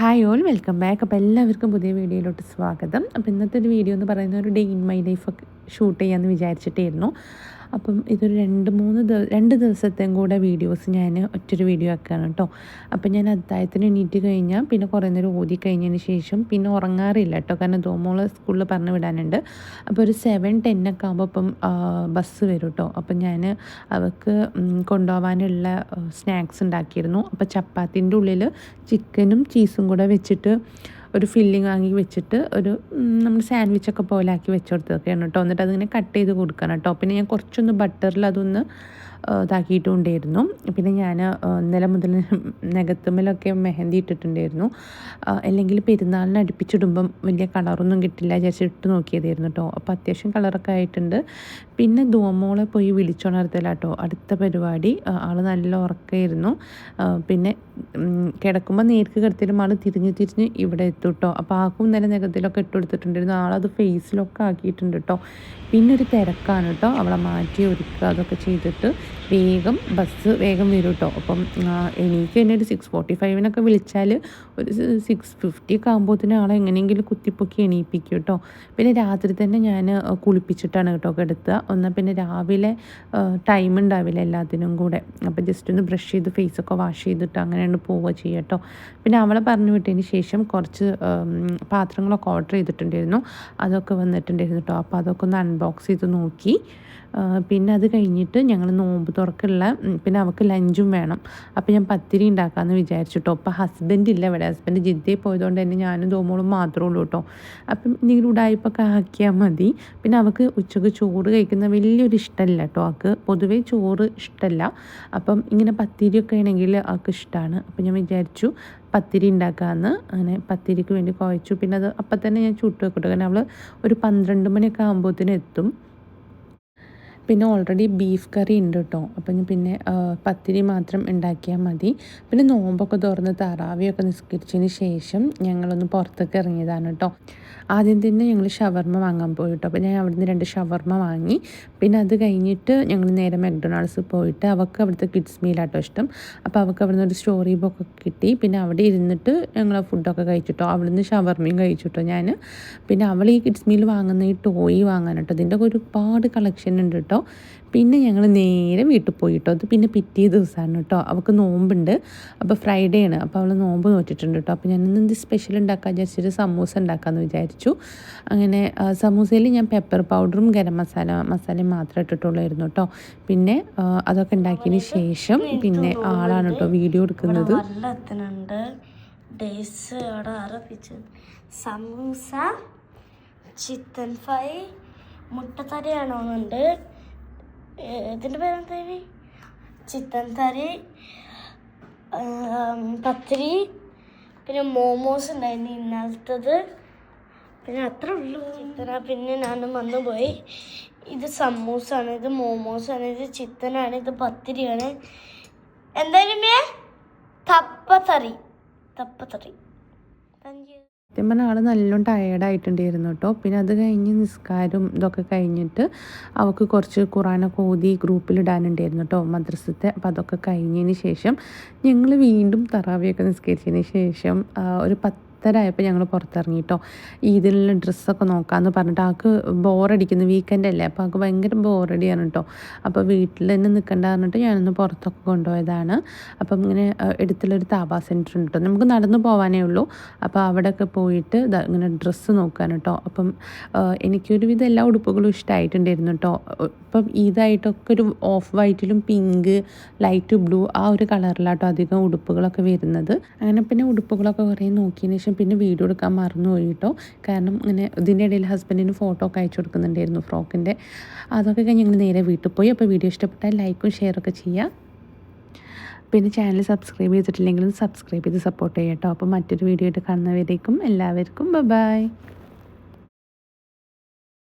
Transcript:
Hi all welcome back അപ്പോൾ എല്ലാവർക്കും പുതിയ വീഡിയോയിലോട്ട് സ്വാഗതം. അപ്പോൾ ഇന്നത്തെ ഒരു വീഡിയോ എന്ന് പറയുന്ന ഒരു day in my life shoot ചെയ്യാമെന്ന് വിചാരിച്ചിട്ടായിരുന്നു. അപ്പം ഇതൊരു രണ്ട് മൂന്ന് രണ്ട് ദിവസത്തെയും കൂടെ വീഡിയോസ് ഞാൻ ഒറ്റൊരു വീഡിയോ ആക്കുകയാണ് കേട്ടോ അപ്പം ഞാൻ അത്തായത്തിന് എണീറ്റ് കഴിഞ്ഞാൽ പിന്നെ കുറേ നേരം ഓതി കഴിഞ്ഞതിന് ശേഷം പിന്നെ ഉറങ്ങാറില്ല കേട്ടോ കാരണം ദോമോൾ സ്കൂളിൽ പറഞ്ഞു വിടാനുണ്ട്. അപ്പോൾ ഒരു സെവൻ ടെൻ ഒക്കെ ആകുമ്പോൾ അപ്പം ബസ് വരും കേട്ടോ അപ്പം ഞാൻ അവൾക്ക് കൊണ്ടുപോകാനുള്ള സ്നാക്സ് ഉണ്ടാക്കിയിരുന്നു. അപ്പോൾ ചപ്പാത്തിന്റെ ഉള്ളിൽ ചിക്കനും ചീസും കൂടെ വെച്ചിട്ട് ഒരു ഫില്ലിങ് വാങ്ങി വെച്ചിട്ട് ഒരു നമ്മൾ സാൻഡ്വിച്ചൊക്കെ പോലെ ആക്കി വെച്ച് കൊടുത്തതൊക്കെയാണ് കേട്ടോ. എന്നിട്ട് അതിങ്ങനെ കട്ട് ചെയ്ത് കൊടുക്കണം കേട്ടോ. പിന്നെ ഞാൻ കുറച്ചൊന്ന് ബട്ടറിൽ അതൊന്ന് ഇതാക്കിയിട്ടുണ്ടായിരുന്നു. പിന്നെ ഞാൻ ഇന്നലെ മുതൽ നഖത്തുമ്മലൊക്കെ മെഹന്തി ഇട്ടിട്ടുണ്ടായിരുന്നു. അല്ലെങ്കിൽ പെരുന്നാളിന് അടുപ്പിച്ചിടുമ്പം വലിയ കളറൊന്നും കിട്ടില്ല വിചാരിച്ചിട്ട് നോക്കിയതായിരുന്നു കേട്ടോ അപ്പോൾ അത്യാവശ്യം കളറൊക്കെ ആയിട്ടുണ്ട്. പിന്നെ ദോമോളെ പോയി വിളിച്ചുണർത്തല കേട്ടോ അടുത്ത പരിപാടി. ആൾ നല്ല ഉറക്കമായിരുന്നു പിന്നെ കിടക്കുമ്പോൾ നേർക്ക് കിടത്തിലും ആൾ തിരിഞ്ഞ് തിരിഞ്ഞ് ഇവിടെ എത്തും കേട്ടോ അപ്പോൾ ആക്കും നില നഖത്തിലൊക്കെ ഇട്ട് കൊടുത്തിട്ടുണ്ടായിരുന്നു. ആളത് ഫേസിലൊക്കെ ആക്കിയിട്ടുണ്ട് കേട്ടോ പിന്നെ ഒരു തിരക്കാണ് കേട്ടോ അവളെ മാറ്റി ഒരുക്കുക അതൊക്കെ ചെയ്തിട്ട്. വേഗം ബസ് വേഗം വരും കേട്ടോ അപ്പം എനിക്ക് തന്നെ ഒരു സിക്സ് ഫോർട്ടി ഫൈവിനൊക്കെ വിളിച്ചാൽ ഒരു സിക്സ് ഫിഫ്റ്റി ഒക്കെ ആകുമ്പോഴത്തേന് ആളെ എങ്ങനെയെങ്കിലും കുത്തിപ്പൊക്കി എണീപ്പിക്കും കേട്ടോ പിന്നെ രാത്രി തന്നെ ഞാൻ കുളിപ്പിച്ചിട്ടാണ് കേട്ടോ കിടത്തുക എന്നാൽ പിന്നെ രാവിലെ ടൈം ഉണ്ടാവില്ല എല്ലാത്തിനും കൂടെ. അപ്പോൾ ജസ്റ്റ് ഒന്ന് ബ്രഷ് ചെയ്ത് ഫേസൊക്കെ വാഷ് ചെയ്തിട്ട് അങ്ങനെയാണ് പോവുക ചെയ്യുക കേട്ടോ പിന്നെ അവളെ പറഞ്ഞു വിട്ടതിന് ശേഷം കുറച്ച് പാത്രങ്ങളൊക്കെ ഓർഡർ ചെയ്തിട്ടുണ്ടായിരുന്നു. അതൊക്കെ വന്നിട്ടുണ്ടായിരുന്നു കേട്ടോ അപ്പോൾ അതൊക്കെ ഒന്ന് അൺബോക്സ് ചെയ്ത് നോക്കി. പിന്നെ അത് കഴിഞ്ഞിട്ട് ഞങ്ങൾ നോമ്പ് തുറക്കുള്ള പിന്നെ അവൾക്ക് ലഞ്ചും വേണം. അപ്പോൾ ഞാൻ പത്തിരി ഉണ്ടാക്കാമെന്ന് വിചാരിച്ചിട്ടോ. അപ്പോൾ ഹസ്ബൻഡ് ഇല്ല ഇവിടെ. ഹസ്ബൻഡ് ജിദ്ദയിൽ പോയതുകൊണ്ട് തന്നെ ഞാനും തോമോളും മാത്രമേ ഉള്ളൂ കേട്ടോ അപ്പം എന്തെങ്കിലും ഉടായ്പൊക്കെ ആക്കിയാൽ മതി. പിന്നെ അവൾക്ക് ഉച്ചയ്ക്ക് ചോറ് കഴിക്കുന്ന വലിയൊരു ഇഷ്ടമല്ല കേട്ടോ അവൾക്ക് പൊതുവേ ചോറ് ഇഷ്ടമല്ല അപ്പം ഇങ്ങനെ പത്തിരിയൊക്കെ ആണെങ്കിൽ അവൾക്ക് ഇഷ്ടമാണ് അപ്പം ഞാൻ വിചാരിച്ചു പത്തിരി ഉണ്ടാക്കാമെന്ന് അങ്ങനെ പത്തിരിക്ക് വേണ്ടി കുഴച്ചു. പിന്നെ അത് അപ്പം തന്നെ ഞാൻ ചുട്ട് വെക്കട്ടെ. കാരണം അവൾ ഒരു പന്ത്രണ്ട് മണിയൊക്കെ ആകുമ്പോഴത്തേനും എത്തും. പിന്നെ ഓൾറെഡി ബീഫ് കറി ഉണ്ട് കേട്ടോ അപ്പം പിന്നെ പത്തിരി മാത്രം ഉണ്ടാക്കിയാൽ മതി. പിന്നെ നോമ്പൊക്കെ തുറന്ന് തറാവിയൊക്കെ നിസ്കരിച്ചതിന് ശേഷം ഞങ്ങളൊന്ന് പുറത്തേക്ക് ഇറങ്ങിയതാണ് കേട്ടോ ആദ്യം തന്നെ ഞങ്ങൾ ഷവർമ്മ വാങ്ങാൻ പോയി കേട്ടോ അപ്പോൾ ഞാൻ അവിടുന്ന് രണ്ട് ഷവർമ്മ വാങ്ങി. പിന്നെ അത് കഴിഞ്ഞിട്ട് ഞങ്ങൾ നേരെ മെക്ഡൊണാൾഡ്സ് പോയിട്ട് അവൾക്ക് അവിടുത്തെ കിഡ്സ് മീലാട്ടോ ഇഷ്ടം. അപ്പോൾ അവൾക്ക് അവിടുന്ന് ഒരു സ്റ്റോറി ബുക്ക് കിട്ടി. പിന്നെ അവിടെ ഇരുന്നിട്ട് ഞങ്ങൾ ഫുഡൊക്കെ കഴിച്ചിട്ടോ അവിടുന്ന് ഷവർമ്മയും കഴിച്ചിട്ടോ ഞാൻ പിന്നെ അവൾ ഈ കിഡ്സ് മീൽ വാങ്ങുന്ന ഈ ടോയ് വാങ്ങാൻ കേട്ടോ ഇതിന്റെ ഒരുപാട് കളക്ഷൻ ഉണ്ട് കേട്ടോ പിന്നെ ഞങ്ങൾ നേരെ വീട്ടിൽ പോയി കേട്ടോ അത് പിന്നെ പിറ്റേ ദിവസമാണ് കേട്ടോ. അവൾക്ക് നോമ്പുണ്ട്. അപ്പോൾ ഫ്രൈഡേ ആണ്. അപ്പോൾ അവൾ നോമ്പ് നോറ്റിട്ടുണ്ട് കേട്ടോ. അപ്പോൾ ഞാൻ ഇന്ന് സ്പെഷ്യൽ ഉണ്ടാക്കാൻ വിചാരിച്ചിട്ട് സമൂസ ഉണ്ടാക്കാമെന്ന് വിചാരിച്ചു. അങ്ങനെ സമൂസയിൽ ഞാൻ പെപ്പർ പൗഡറും ഗരം മസാല മസാലയും മാത്രമേ ഇട്ടിട്ടുള്ളായിരുന്നു കേട്ടോ. പിന്നെ അതൊക്കെ ഉണ്ടാക്കിയതിന് ശേഷം പിന്നെ ആളാണ് കേട്ടോ വീഡിയോ എടുക്കുന്നത്. സമൂസ ചിക്കൻ ഫ്രൈ മുട്ടത്തരയാണോന്നുണ്ട് ഇതിന്റെ പേരെന്തായി ചിക്കൻ കറി പത്തിരി പിന്നെ മോമോസ് ഉണ്ടായിരുന്നു ഇന്നലത്തത്. പിന്നെ അത്ര ഉള്ളൂ. ചിത്തന പിന്നെ ഞാനും വന്നു പോയി. ഇത് സമൂസാണ് ഇത് മോമോസാണ് ഇത് ചിത്തനാണ് ഇത് പത്തിരിയാണ്. എന്തായാലും തപ്പത്തറി തപ്പത്തറി താങ്ക് യു സത്യം പറഞ്ഞാൽ ആൾ നല്ലോണം ടയേർഡായിട്ടുണ്ടായിരുന്നു കേട്ടോ പിന്നെ അത് കഴിഞ്ഞ് നിസ്കാരം ഇതൊക്കെ കഴിഞ്ഞിട്ട് അവൾക്ക് കുറച്ച് ഖുറാനൊക്കെ ഓതി ഗ്രൂപ്പിലിടാനുണ്ടായിരുന്നു കേട്ടോ മദ്രസത്തെ. അപ്പം അതൊക്കെ കഴിഞ്ഞതിന് ശേഷം ഞങ്ങൾ വീണ്ടും തറാവിയൊക്കെ നിസ്കരിച്ചതിന് ശേഷം ഒരു പത്ത് പത്തരായപ്പോൾ ഞങ്ങൾ പുറത്തിറങ്ങിയിട്ടോ ഈദിനുള്ള ഡ്രസ്സൊക്കെ നോക്കാമെന്ന് പറഞ്ഞിട്ട് ആൾക്ക് ബോറടിക്കുന്നു. വീക്കെൻഡ് അല്ലേ അപ്പോൾ ആൾക്ക് ഭയങ്കര ബോറടിയാണ് കേട്ടോ അപ്പോൾ വീട്ടിൽ തന്നെ നിൽക്കണ്ട പറഞ്ഞിട്ട് ഞാനൊന്ന് പുറത്തൊക്കെ കൊണ്ടുപോയതാണ്. അപ്പം ഇങ്ങനെ എടുത്തുള്ളൊരു താബ സെന്റർ ഉണ്ട് കേട്ടോ നമുക്ക് നടന്നു പോകാനേ ഉള്ളൂ. അപ്പോൾ അവിടെയൊക്കെ പോയിട്ട് ഇങ്ങനെ ഡ്രസ്സ് നോക്കാൻ കേട്ടോ അപ്പം എനിക്കൊരുവിധം എല്ലാ ഉടുപ്പുകളും ഇഷ്ടമായിട്ടുണ്ടായിരുന്നു കേട്ടോ ഇപ്പം ഈദായിട്ടൊക്കെ ഒരു ഓഫ് വൈറ്റിലും പിങ്ക് ലൈറ്റ് ബ്ലൂ ആ ഒരു കളറിലാട്ടോ അധികം ഉടുപ്പുകളൊക്കെ വരുന്നത്. അങ്ങനെ പിന്നെ ഉടുപ്പുകളൊക്കെ കുറേ നോക്കിയതിന് ശേഷം പിന്നെ വീഡിയോ എടുക്കാൻ മറന്നുപോയി കേട്ടോ കാരണം ഇങ്ങനെ ഇതിന്റെ ഇടയിൽ ഹസ്ബൻഡിന് ഫോട്ടോ ഒക്കെ അയച്ചു കൊടുക്കുന്നുണ്ടായിരുന്നു ഫ്രോക്കിന്റെ. അതൊക്കെ കഴിഞ്ഞ് ഞങ്ങൾ നേരെ വീട്ടിൽ പോയി. അപ്പോൾ വീഡിയോ ഇഷ്ടപ്പെട്ടാൽ ലൈക്കും ഷെയറൊക്കെ ചെയ്യുക. പിന്നെ ചാനൽ സബ്സ്ക്രൈബ് ചെയ്തിട്ടില്ലെങ്കിലും സബ്സ്ക്രൈബ് ചെയ്ത് സപ്പോർട്ട് ചെയ്യാം കേട്ടോ. അപ്പോൾ മറ്റൊരു വീഡിയോ ആയിട്ട് കാണുന്നവരേക്കും എല്ലാവർക്കും ബൈ.